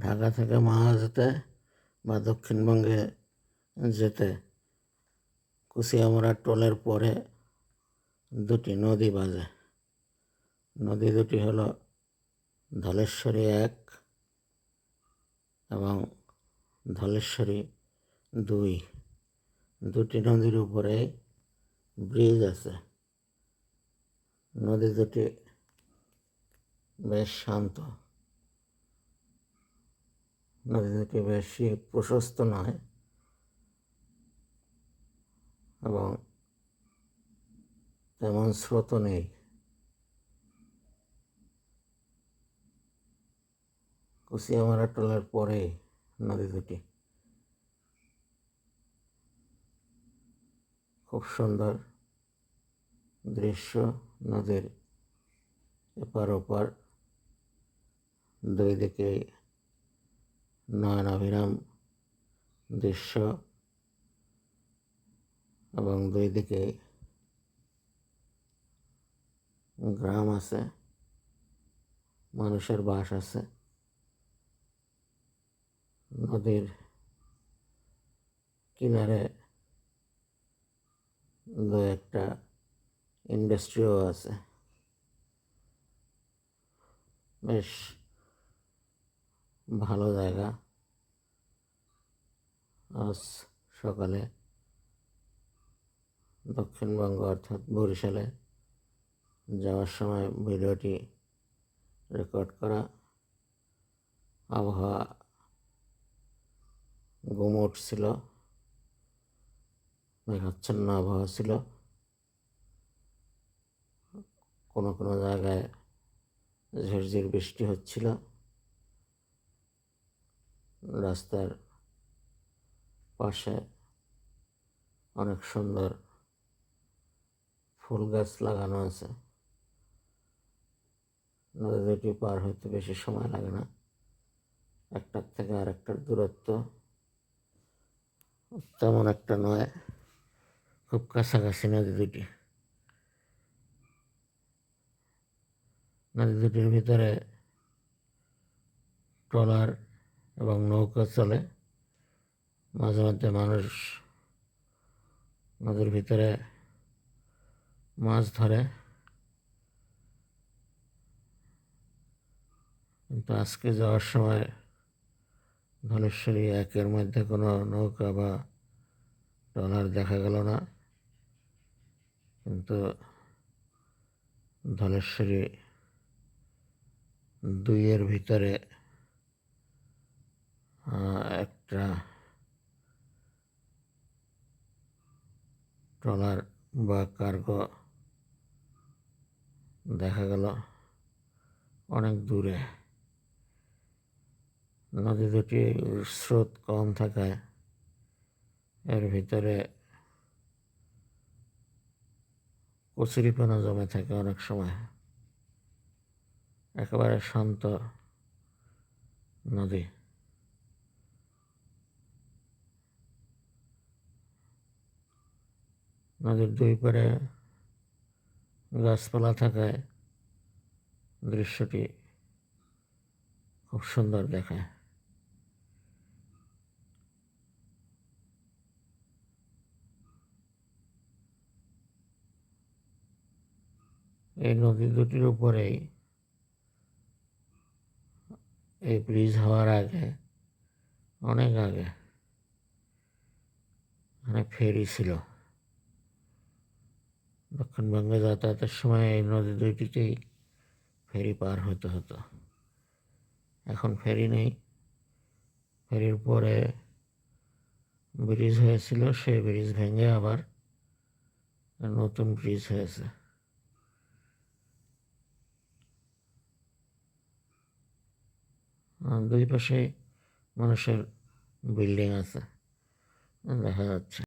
ঢাকা থেকে মাহাজতে বা দক্ষিণবঙ্গে যেতে। কুশিয়ামরা টোলের পরে দুটি নদী বাজে। নদী দুটি হল ধলেশ্বরী এক এবং ধলেশ্বরী দুই। দুটি নদীর উপরে ব্রিজ আছে। নদী দুটি বেশ শান্ত। নদী দুটি বেশি প্রশস্ত নয় এবং তেমন স্রোত নেই। কুশিয়ামারা টোলার পরে নদী দুটি। খুব সুন্দর দৃশ্য নদীর এপার ওপার। দুই দিকে নয়নাভিরাম দৃশ্য এবং দুই দিকে গ্রাম আছে, মানুষের বাস আছে, নদীর কিনারে দু একটা ইন্ডাস্ট্রিও আছে। বেশ ভালো জায়গা। আজ সকালে দক্ষিণবঙ্গ অর্থাৎ বরিশালে যাওয়ার সময় ভিডিওটি রেকর্ড করা। আবহাওয়া গুমোট ছিল, মেঘাচ্ছন্ন আবহাওয়া ছিল। কোনো কোনো জায়গায় ঝিরঝির বৃষ্টি হচ্ছিল। রাস্তার পাশে অনেক সুন্দর ফুল গাছ লাগানো আছে। নদী দুটি পার হইতে বেশি সময় লাগে না? একটার থেকে আরেকটার দূরত্ব তেমন একটা নয়। খুব কাছাকাছি নদী দুটি। নদী দুটির ভিতরে ট্রলার এবং নৌকা চলে। মাঝে মধ্যে মানুষ নদীর ভিতরে মাছ ধরে। কিন্তু আজকে যাওয়ার সময় ধলেশ্বরী একের মধ্যে কোনো নৌকা বা ট্রলার দেখা গেল না। কিন্তু ধলেশ্বরী দুইয়ের ভিতরে ট্রলার বা কার্গো দেখা গেল অনেক দূরে। নদী দুটি স্রোত কম থাকায় এর ভিতরে কচুরিপানা জমে থাকে অনেক সময়। একেবারে শান্ত নদী। নদীর দুই পারে গাছপালা থাকায় দৃশ্যটি খুব সুন্দর দেখায়। এই নদী দুটির উপরেই এই ব্রিজ হওয়ার আগে, অনেক আগে এখানে ফেরি ছিল। দক্ষিণবঙ্গে যাতায়াতের সময় এই নদী দুইটিতেই ফেরি পার হতে হতো। এখন ফেরি নেই। ফেরির পরে ব্রিজ হয়েছিল, সেই ব্রিজ ভেঙে আবার নতুন ব্রিজ হয়েছে। দুই পাশে মানুষের বিল্ডিং আছে। দেখা যাচ্ছে।